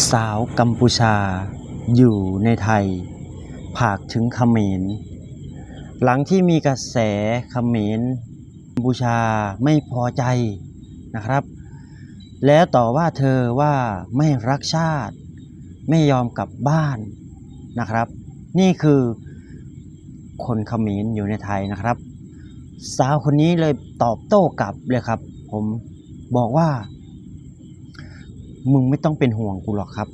สาวกัมพูชา อยู่ในไทย ผากถึงเขมร หลังที่มีกระแสเขมรกัมพูชาไม่พอใจนะครับ แล้วต่อว่าเธอว่าไม่รักชาติ ไม่ยอมกลับบ้านนะครับ นี่คือคนเขมรอยู่ในไทยนะครับ สาวคนนี้เลยตอบโต้กลับเลยครับ ผมบอกว่า มึงไม่ต้องเป็นห่วงกูหรอกครับ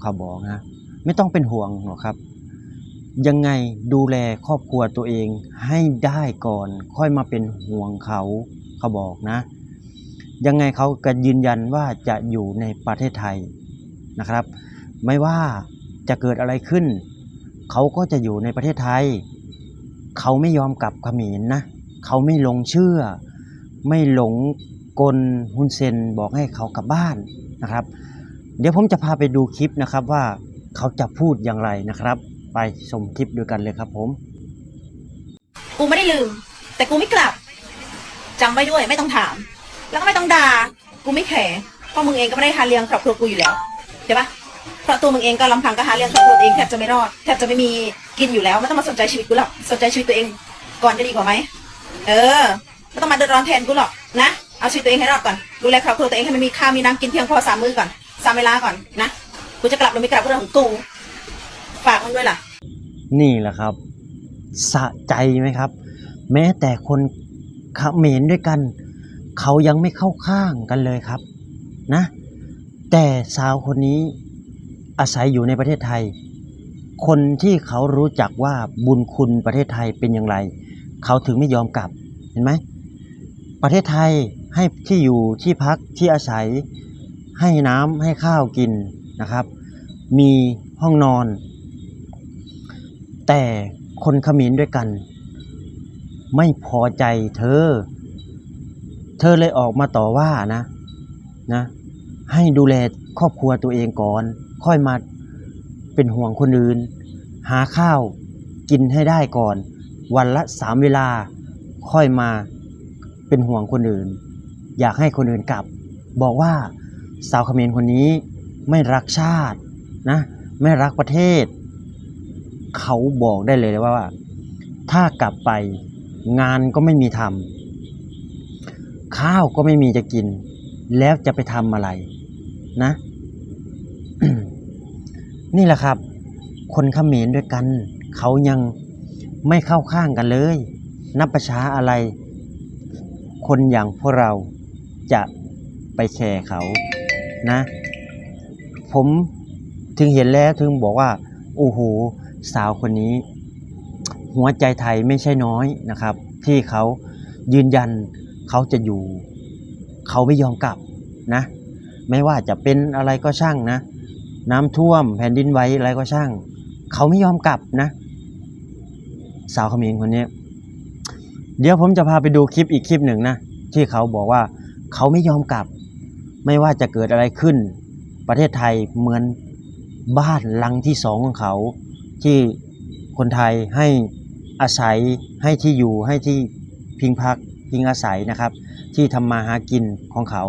เขาบอกนะ ไม่ต้องเป็นห่วงหรอกครับ ยังไงดูแลครอบครัวตัวเองให้ได้ก่อน ค่อยมาเป็นห่วงเขา เขาบอกนะ ยังไงเขาก็ยืนยันว่าจะอยู่ในประเทศไทยนะครับ ไม่ว่าจะเกิดอะไรขึ้น เขาก็จะอยู่ในประเทศไทย เขาไม่ยอมกลับเขมรนะเขาไม่หลงเชื่อ ไม่หลงกลฮุนเซนบอกให้เขากลับบ้าน นะครับ เดี๋ยวผมจะพาไปดูคลิปนะครับว่าเขาจะพูดอย่างไรนะครับ ไปชมคลิปด้วยกันเลยครับผม กูไม่ได้ลืม แต่กูไม่กลับจำไว้ด้วยไม่ต้องถาม แล้วก็ไม่ต้องด่ากูไม่แคร์เพราะมึงเองก็ไม่ได้หาเลี้ยงครอบครัวกูอยู่แล้วใช่ปะเพราะตัวมึงเองก็ลำพังก็หาเลี้ยงครอบครัวตัวเองแทบจะไม่รอดแทบจะไม่มีกินอยู่แล้วไม่ต้องมาสนใจชีวิตกูหรอกสนใจชีวิตตัวเอง ก่อนจะดีกว่าไหมเออไม่ต้องมาเดือดร้อนแทนกูหรอกนะ เอาชีวิตตัวเองให้รอดก่อนดูแลครอบครัวตัวเองให้มันมีข้าวมีน้ำกินเพียงพอสามมื้อก่อนสามเวลาก่อนนะกูจะกลับหรือไม่กลับก็เรื่องของกูฝากมึงด้วยล่ะ นี่แหละครับสะใจไหมครับ แม้แต่คนเขมรด้วยกัน เขายังไม่เข้าข้างกันเลยครับนะ แต่สาวคนนี้อาศัยอยู่ในประเทศไทย คนที่เขารู้จักว่าบุญคุณประเทศไทยเป็นอย่างไร เขาถึงไม่ยอมกลับเห็นไหมประเทศไทย ให้ที่อยู่ที่พักที่อาศัย ให้น้ำให้ข้าวกินนะครับ มีห้องนอน แต่คนขมรด้วยกัน ไม่พอใจเธอ เธอเลยออกมาต่อว่านะนะ ให้ดูแลครอบครัวตัวเองก่อน ค่อยมาเป็นห่วงคนอื่น หาข้าวกินให้ได้ก่อน วันละสามเวลาค่อยมาเป็นห่วงคนอื่น อยากให้คนอื่นกลับ บอกว่าสาวเขมรคนนี้ไม่รักชาตินะไม่รักประเทศ เขาบอกได้เลยว่า ถ้ากลับไปงานก็ไม่มีทำข้าวก็ไม่มีจะกิน แล้วจะไปทำอะไรนะ นี่แหละครับ คนเขมรด้วยกัน เขายังไม่เข้าข้างกันเลย นับประชาอะไร คนอย่างพวกเรา จะไปแคร์เขานะ ผมถึงเห็นแล้วถึงบอกว่า โอ้โห สาวคนนี้ หัวใจไทยไม่ใช่น้อยนะครับ ที่เขายืนยันเขาจะอยู่ เขาไม่ยอมกลับนะ ไม่ว่าจะเป็นอะไรก็ช่างนะ น้ำท่วมแผ่นดินไหวอะไรก็ช่าง เขาไม่ยอมกลับนะ สาวเขมรคนนี้ เดี๋ยวผมจะพาไปดูคลิปอีกคลิปหนึ่งนะ ที่เขาบอกว่า เขาไม่ยอมกลับ ไม่ว่าจะเกิดอะไรขึ้น ประเทศไทยเหมือนบ้านหลังที่สองของเขา ที่คนไทยให้อาศัยให้ที่อยู่ให้ที่พิงพักพิงอาศัยนะครับ ที่ทำมาหากินของเขา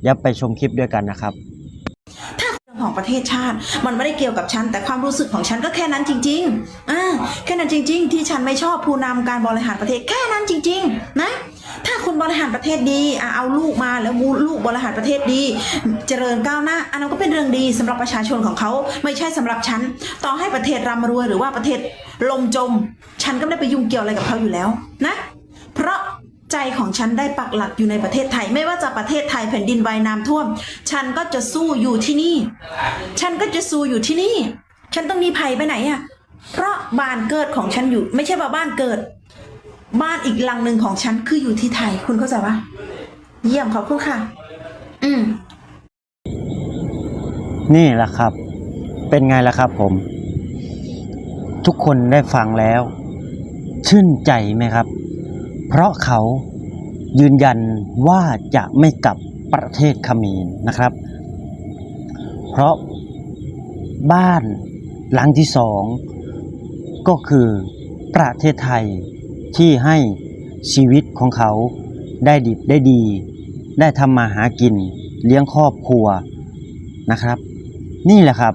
เดี๋ยวไปชมคลิปด้วยกันนะครับเรื่องของประเทศชาติ มันไม่ได้เกี่ยวกับฉัน แต่ความรู้สึกของฉันก็แค่นั้นจริงๆอ่าแค่นั้นจริง ๆ ที่ฉันไม่ชอบผู้นำการบริหารประเทศแค่นั้นจริง ๆ นะ ถ้าคนบริหารประเทศดีอะเอาลูกมาแล้วลูกบริหารประเทศดี เจริญก้าวหน้า อันนั้นก็เป็นเรื่องดีสำหรับประชาชนของเขาไม่ใช่สำหรับฉันต่อให้ประเทศร่ำรวยหรือว่าประเทศลมจม ฉันก็ไม่ได้ไปยุ่งเกี่ยวอะไรกับเขาอยู่แล้วนะ เพราะใจของฉันได้ปักหลักอยู่ในประเทศไทย ไม่ว่าจะประเทศไทยแผ่นดินไวน้ำท่วม ฉันก็จะสู้อยู่ที่นี่ ฉันก็จะสู้อยู่ที่นี่ ฉันต้องมีภัยไปไหนอะเพราะบ้านเกิดของฉันอยู่ ไม่ใช่ว่าบ้านเกิด บ้านอีกหลังหนึ่งของฉันคืออยู่ที่ไทย คุณเข้าใจปะเยี่ยมขอบคุณค่ะ อืม นี่แหละครับ เป็นไงล่ะครับผม ทุกคนได้ฟังแล้ว ชื่นใจไหมครับ เพราะเขายืนยันว่าจะไม่กลับประเทศเขมรนะครับ เพราะบ้านหลังที่สองก็คือประเทศไทย ที่ให้ชีวิตของเขาได้ดิบได้ดี ได้ทำมาหากิน เลี้ยงครอบครัวนะครับ นี่แหละครับ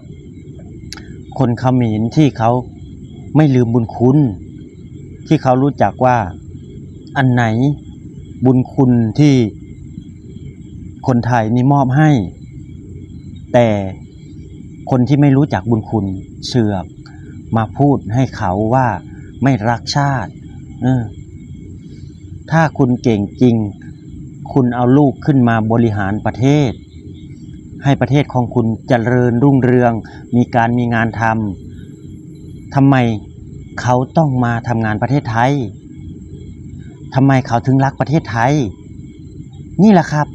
คนเขมรที่เขาไม่ลืมบุญคุณ ที่เขารู้จักว่าอันไหนบุญคุณที่คนไทยนี่มอบให้ แต่คนที่ไม่รู้จักบุญคุณเสือกมาพูดให้เขาว่าไม่รักชาติ ถ้าคุณเก่งจริง คุณเอาลูกขึ้นมาบริหารประเทศ ให้ประเทศของคุณเจริญรุ่งเรือง มีการมีงานทำทำไมเขาต้องมาทำงานประเทศไทยทำไมเขาถึงรักประเทศไทย นี่แหละครับ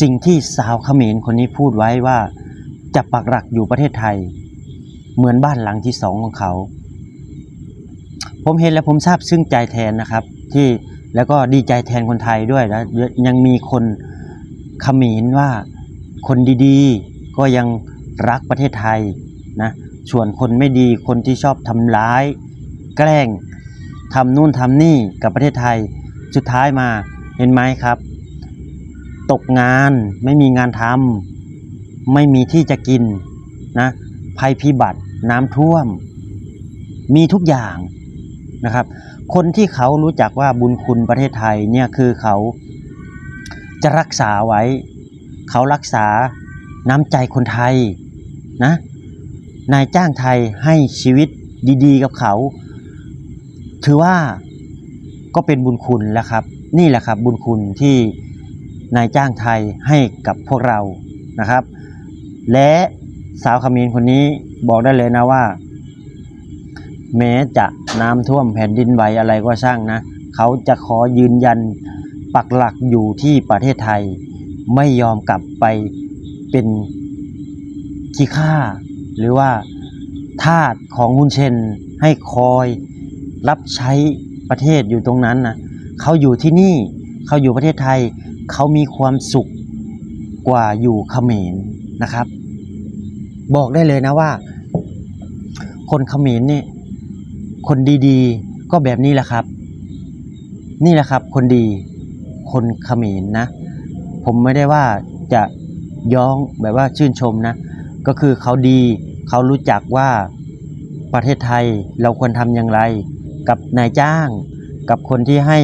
สิ่งที่สาวเขมรคนนี้พูดไว้ว่าจะปักหลักอยู่ประเทศไทย เหมือนบ้านหลังที่สองของเขา ผมเห็นแล้วผมซาบซึ้งใจแทนนะครับที่แล้วก็ดีใจแทนคนไทยด้วยแล้วยังมีคนขมรว่าคนดีๆ ก็ยังรักประเทศไทยนะส่วนคนไม่ดีคนที่ชอบทำร้าย แกล้งทำนู่นทำนี่กับประเทศไทยสุดท้ายมาเห็นไหมครับ ตกงานไม่มีงานทำไม่มีที่จะกินนะภัยพิบัติน้ำท่วม มีทุกอย่าง นะครับ คนที่เขารู้จักว่าบุญคุณประเทศไทยเนี่ยคือเขาจะรักษาไว้ เขารักษาน้ำใจคนไทยนะนายจ้างไทยให้ชีวิตดีๆ กับเขา ถือว่าก็เป็นบุญคุณแล้วครับ นี่แหละครับบุญคุณที่นายจ้างไทยให้กับพวกเรานะครับ และสาวขมินคนนี้บอกได้เลยนะว่า แม้จะน้ำท่วมแผ่นดินไหวอะไรก็ช่างนะ เขาจะขอยืนยันปักหลักอยู่ที่ประเทศไทย ไม่ยอมกลับไปเป็นขี้ข้าหรือว่าทาสของฮุนเซนให้คอยรับใช้ประเทศอยู่ตรงนั้นนะเขาอยู่ที่นี่เขาอยู่ประเทศไทย เขามีความสุขกว่าอยู่เขมรนะครับ บอกได้เลยนะว่า คนเขมรนี่ คนดีๆ ก็แบบนี้แหละครับ นี่แหละครับ คนดีคนเขมรนะ ผมไม่ได้ว่าจะย้องแบบว่าชื่นชมนะ ก็คือเขาดีเขารู้จักว่าประเทศไทยเราควรทำอย่างไร กับนายจ้าง กับคนที่ให้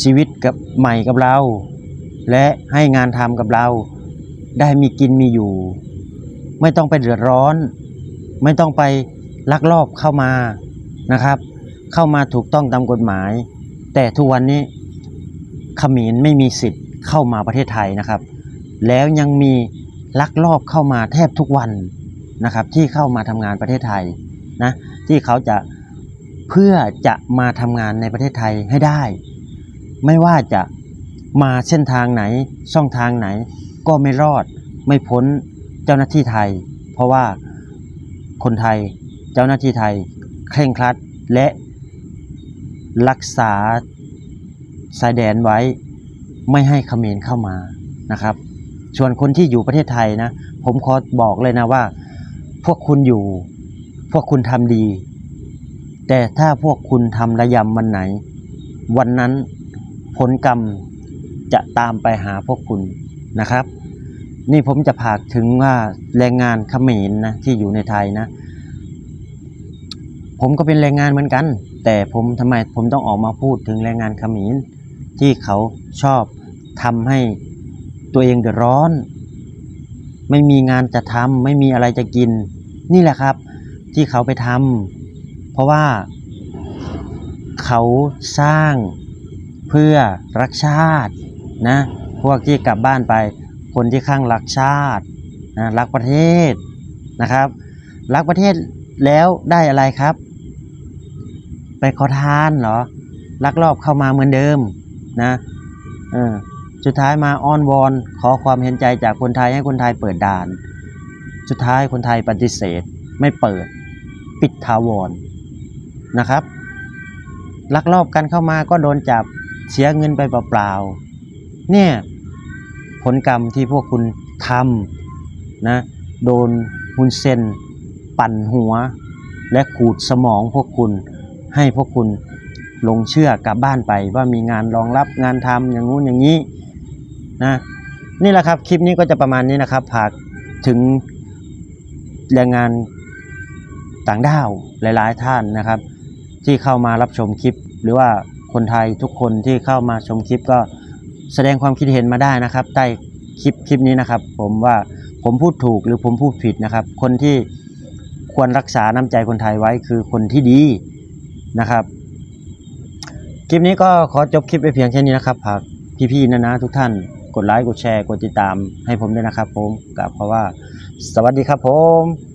ชีวิตกับใหม่กับเรา และให้งานทำกับเรา ได้มีกินมีอยู่ ไม่ต้องไปเดือดร้อน ไม่ต้องไป ลักลอบเข้ามานะครับ เข้ามาถูกต้องตามกฎหมาย แต่ทุกวันนี้เขมรไม่มีสิทธิ์เข้ามาประเทศไทยนะครับ แล้วยังมีลักลอบเข้ามาแทบทุกวันนะครับ ที่เข้ามาทำงานประเทศไทยนะที่เขาจะเพื่อจะมาทำงานในประเทศไทยให้ได้ ไม่ว่าจะมาเส้นทางไหนช่องทางไหน ก็ไม่รอดไม่พ้นเจ้าหน้าที่ไทย เพราะว่าคนไทย เจ้าหน้าที่ไทยเคร่งครัดและรักษาชายแดนไว้ไม่ให้เขมรเข้ามานะครับ ส่วนคนที่อยู่ประเทศไทยนะ ผมขอบอกเลยนะว่า พวกคุณอยู่ พวกคุณทำดี แต่ถ้าพวกคุณทำระยำวันไหน วันนั้นผลกรรมจะตามไปหาพวกคุณนะครับ นี่ผมจะผากถึงว่าแรงงานเขมรนะที่อยู่ในไทยนะ ผมก็เป็นแรงงานเหมือนกัน แต่ผมทำไมผมต้องออกมาพูดถึงแรงงานเขมรที่เขาชอบทำให้ตัวเองเดือดร้อน ไม่มีงานจะทำไม่มีอะไรจะกิน นี่แหละครับ ที่เขาไปทำเพราะว่า เขาสร้างเพื่อรักชาตินะพวกที่กลับบ้านไปคนที่ข้างรักชาตินะรักประเทศนะครับ รักประเทศแล้วได้อะไรครับ ไปขอทานเหรอลักลอบเข้ามาเหมือนเดิมนะเออสุดท้ายมาอ้อนวอนขอความเห็นใจจากคนไทยให้คนไทยเปิดด่าน สุดท้ายคนไทยปฏิเสธ ไม่เปิด ปิดทาวรนะครับ ลักลอบกันเข้ามาก็โดนจับเสียเงินไปเปล่าๆเนี่ยผลกรรมที่พวกคุณทำนะโดนฮุนเซนปั่นหัว และขูดสมองพวกคุณ ให้พวกคุณลงเชื่อกลับบ้านไปว่ามีงานรองรับงานทำอย่างงู้นอย่างนี้นะนี่แหละครับคลิปนี้ก็จะประมาณนี้นะครับฝากถึงแรงงานต่างด้าวหลาย ๆ ท่านนะครับ ที่เข้ามารับชมคลิป หรือว่าคนไทยทุกคนที่เข้ามาชมคลิปก็แสดงความคิดเห็นมาได้นะครับ ใต้คลิปคลิปนี้นะครับ ผมว่าผมพูดถูกหรือผมพูดผิดนะครับ คนที่ควรรักษาน้ำใจคนไทยไว้คือคนที่ดี นะครับ คลิปนี้ก็ขอจบคลิปไปเพียงแค่นี้นะครับฝากพี่ๆนะนะทุกท่านกดไลค์กดแชร์กดติดตามให้ผมด้วยนะครับผมกับเพราะว่าสวัสดีครับผม